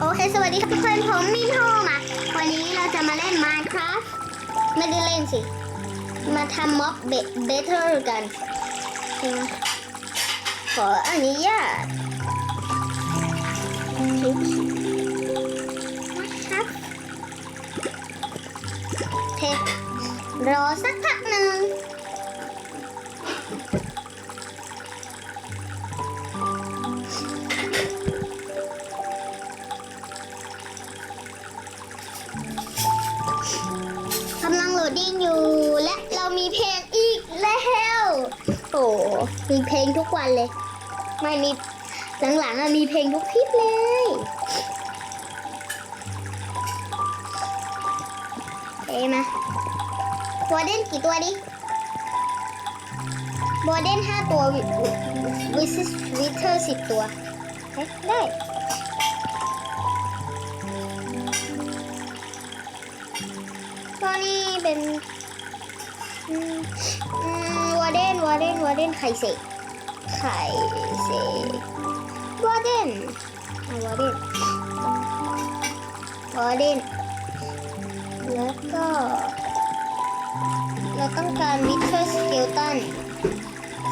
โอเค สวัสดีครับทุกคนผมมินโฮมาวันนี้เราจะมาเล่น Minecraft ไม่ได้เล่นสิ มาทำม็อบเบเทอร์กันโอเคไหมขออนุญาตทุกนะครับเทรอสักพักหนึ่ง มีเพลงทุกวันเลย ไม่มีหลังๆอะมีเพลงทุกคลิปเลยเอ้มาวอเดนกี่ตัวดิวอเดนห้าตัววิสวิเทอร์สิบตัวเอ๊ะได้ก็นี่เป็น อืม เดนวอเดนวอเดนไข่เสกไข่เสกวอเดนวอเดนวอเดนแล้วก็เราต้องการวิเทอร์สเกลตัน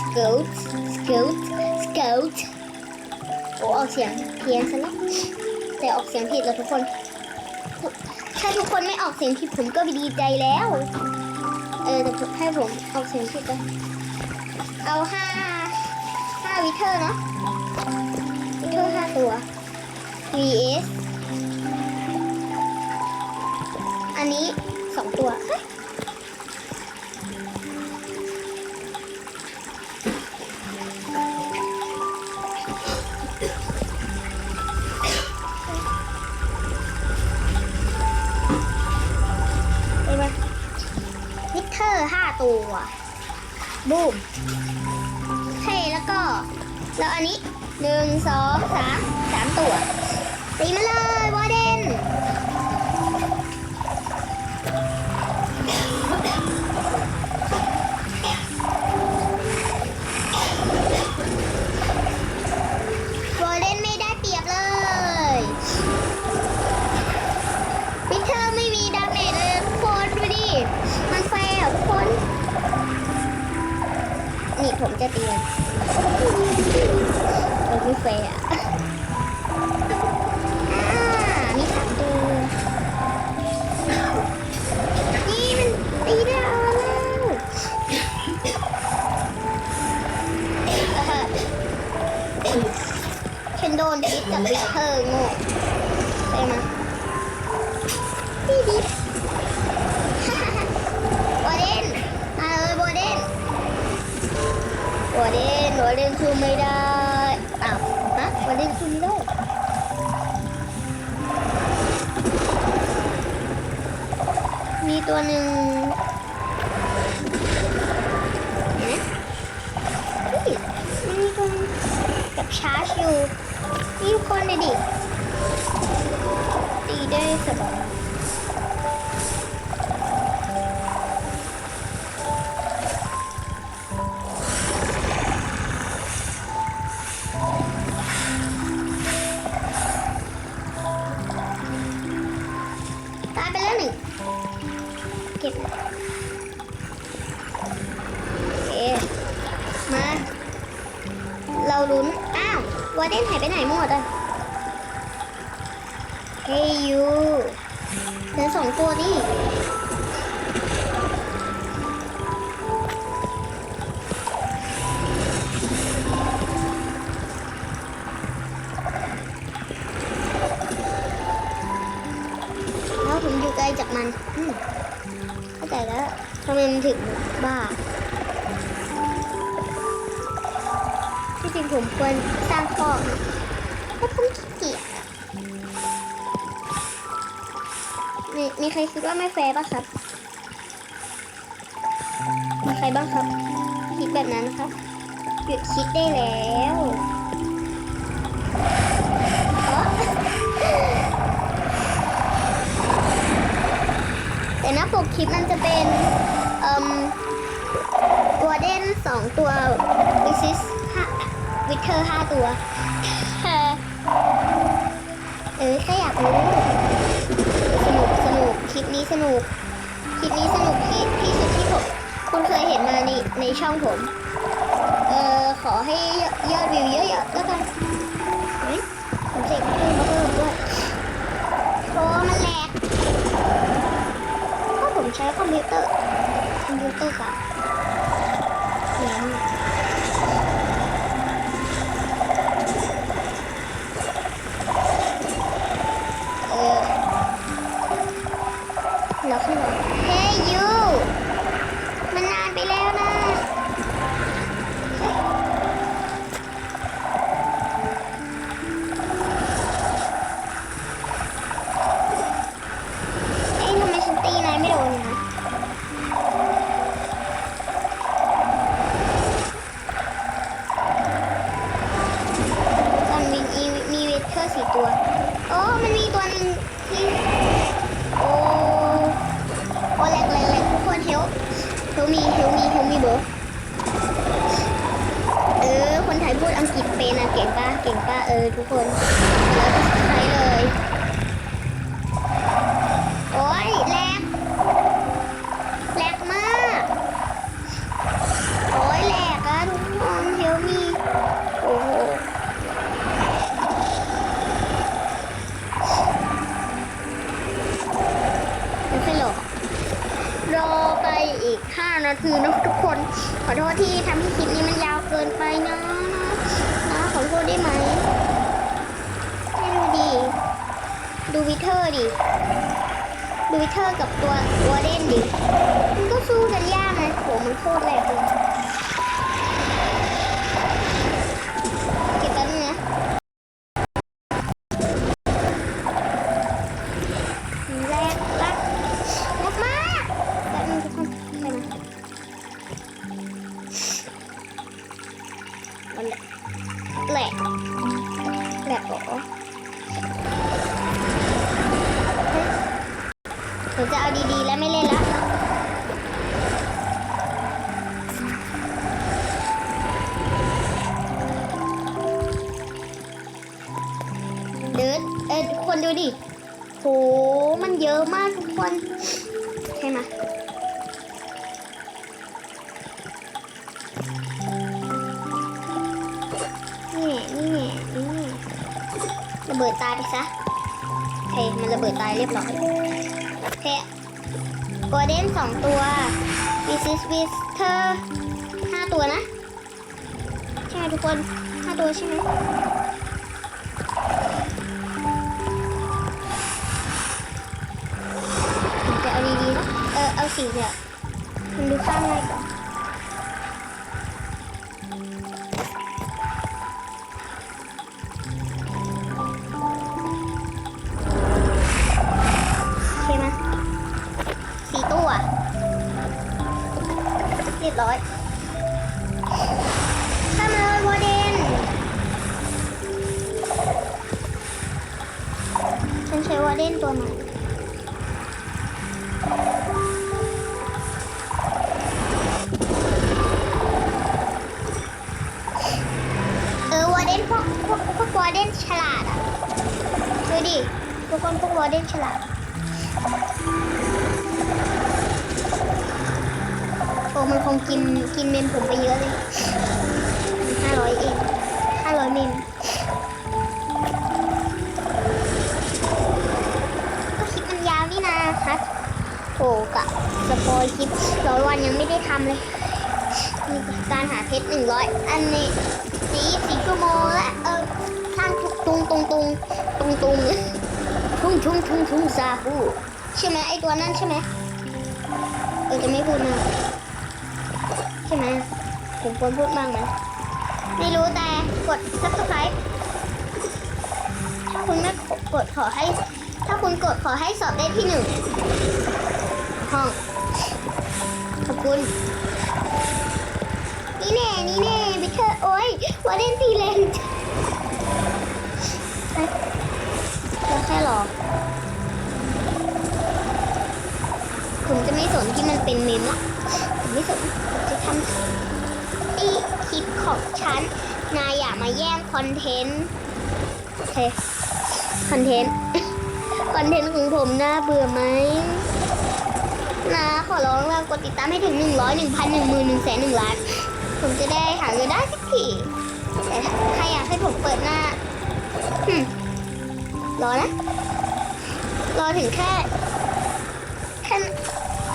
สเกลต์สเกลต์สเกลต์โอ้ออกเสียงเพี้ยนซะแล้วแต่ออกเสียงผิดแล้วทุกคน ถ้าทุกคนไม่ออกเสียงผิดผมก็ดีใจแล้ว เออแต่ให้ผมออกเสียงผิดไปเอาห้าห้าวิเทอร์เนาะวิเทอร์ห้าตัว vs อันนี้สองตัวเฮ้ย แล้วก็แล้วอันนี้หนึ่งสองสามสามตัวตีมาเลยวอร์เดนวอร์เดนไม่ได้เปรียบเลยวิเทอร์ไม่มีดาเมจเลยทุกคนดูดิ มันแฟร์อะทุกคน นี่ผมจะเตียน มันไม่แฟร์อะอ่ามีสามตัวนี่มันตีได้แล้วฉันโดนพิษกับวิเธอร์โง่ ตัวหนึ่งมันมีตัวกับชาร์จอยู่มีคนเลยดิตีได้สบาย ววอร์เดนหายไปไหนหมดอะเฮ้ยยูเหลือสองตัวดิแล้วผมอยู่ไกลจากมันเข้าใจแล้วทำไมมันถึงบ้า ริงผมควรสร้างคอกนะเพราะผมขี้เกียจมีมีใครคิดว่าไม่แฟร์ป่ะครับ มีใครบ้างครับ คิดแบบนั้นนะครับ หยุดคิดได้แล้วอ๋อแต่หน้าปกคลิปมันจะเป็นเอ่มวอร์เดนสองตัววิซิส วิเทอร์ห้าตัวเออแค่โอ้สนุกสนุกคลิปนี้สนุกคลิปนี้สนุกที่ที่สุดที่ผมคุณเคยเห็นมาในในช่องผม เอ่อขอให้ยอดวิวเยอะๆแล้วกันเฮ้ยผมเสกเพิ่มมาเพิ่มด้วยโอ้มันแหลกก็ผมใช้คอมพิวเตอร์คอมพิวเตอร์กับเนี่ เฮลมีเฮลมีเฮลมีเบอเออ คนไทยพูดอังกฤษเป็นอะเก่งป้าเก่งป้าเออ ทุกคนแล้วก็ใช้เลย โอ้ยแรงแรงมาก โอ้ยแหลกอะทุกคนเฮลมีโอ้โหไม่ค่อยหรอกรอไปอีก 5นาทีนะทุกคน ขอโทษที่ทำให้คลิปนี้มันยาวเกินไปนะนะขอโทษได้ไหมให้ดูดีดูวิเทอร์ดิ ดูวิเทอร์กับตัวตัวเล่นดิ แหลกแหลกเหรอเฮ้ยผมจะเอาดีๆ แล้วไม่เล่นล้วเดินเออทุกคนดูดิ โห มันเยอะมากทุกคน ใช่ไหม บิดตายไปซะโอเคมันระเบิดตายเรียบร้อยโอเคโกลเด้นสองตัววิซิสวิสเธอห้าตัวนะ ใช่ไหมทุกคนห้าตัวใช่ไหมจะเอาดีๆนะเออเอาสีเนี่ยมันดูสร้างง่ายกว่า ร้อยข้ามาเลยวอเดนฉันใช้วอเดนตัวใหม่เออวอเดนพวกพวกพวกวอเดนฉลาดอะดูดิทุกคนพวกวอเดนฉลาด มันคงกินกินเมมผมไปเยอะเลยห้าร้อยเองห้าร้อยเมมก็คลิปมันยาวนี่นะครับโอ้กะสปอยคลิปร้อยวันยังไม่ได้ทำเลยมีการหาเพชรหนึ่งร้อยอันนี้สีสีชั่วโมงและเออสร้างตุงตุงตุงตุงตุงตุงทุ่งทุ่งทุ่งซาฮูใช่ไหมไอตัวนั่นใช่ไหมเออจะไม่พูดมากใช่ไหม ผมควรพูดบ้างไหมไม่รู้แต่กด subscribe ถ้าคุณไม่กดขอให้ ถ้าคุณกดขอให้สอบได้ที่หนึ่งห้องขอบคุณ นี่แน่ นี่แน่ไปเถอะโอ้ยวาเล่นตีเลนเฉัน นายอย่ามาแย่งคอนเทนต์โอเคคอนเทนต์ คอนเทนต์ของผมน่าเบื่อไหมนะขอร้องแล้วกดติดตามให้ถึง 100 1,000 1 0 0 0 0 1แสน1ล้าน ผมจะได้หาเงินได้สักทีแต่ใครอยากให้ผมเปิดหน้าหึรอนะ รอถึงแค่แค่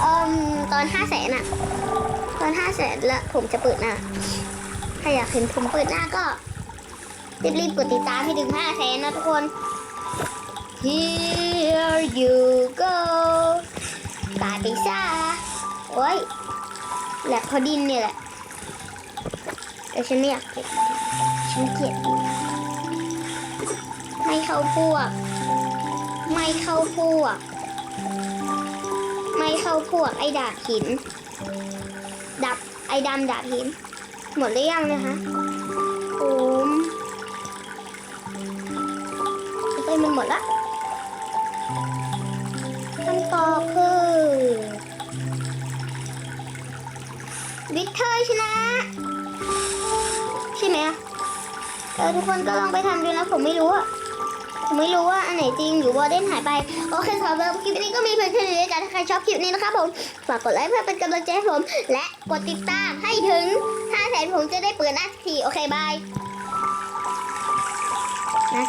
เอ่มตอน5แสนอะตอน5แสนแล้วผมจะเปิดหน้า ถ้าอยากเห็นผมเปิดหน้าก็ รีบๆกดติดตามให้ถึง5แสนนะทุกคน Here you go ตาติซ่าโอ้ยแหลกพอดินเนี่ยแหละ แต่ฉันไม่อยากเก็บ ฉันเกลียดไม่เข้าพวก ไม่เข้าพวก ไม่เข้าพวกไอ้ดาบหินดับไอ้ดำดาบหิน หมดหรือยังนะคะโอ้มไปมันหมดละขั้นต่อคือวิกเตอร์ชนะ ใช่ไหมอะเออทุกคนก็ลองไปทำดูนะ ผมไม่รู้อะ ผมไม่รู้ว่าอันไหนจริงหรือว่าเด่นหายไป โอเคสำหรับคลิปนี้ก็มีเพียงแค่นี้กันถ้าใครชอบคลิปนี้นะครับผม ฝากกดไลค์เพื่อเป็นกำลังใจให้ผม และกดติดตามให้ถึง5แสนผมจะได้เปิดหน้าทีโอเคบายนะ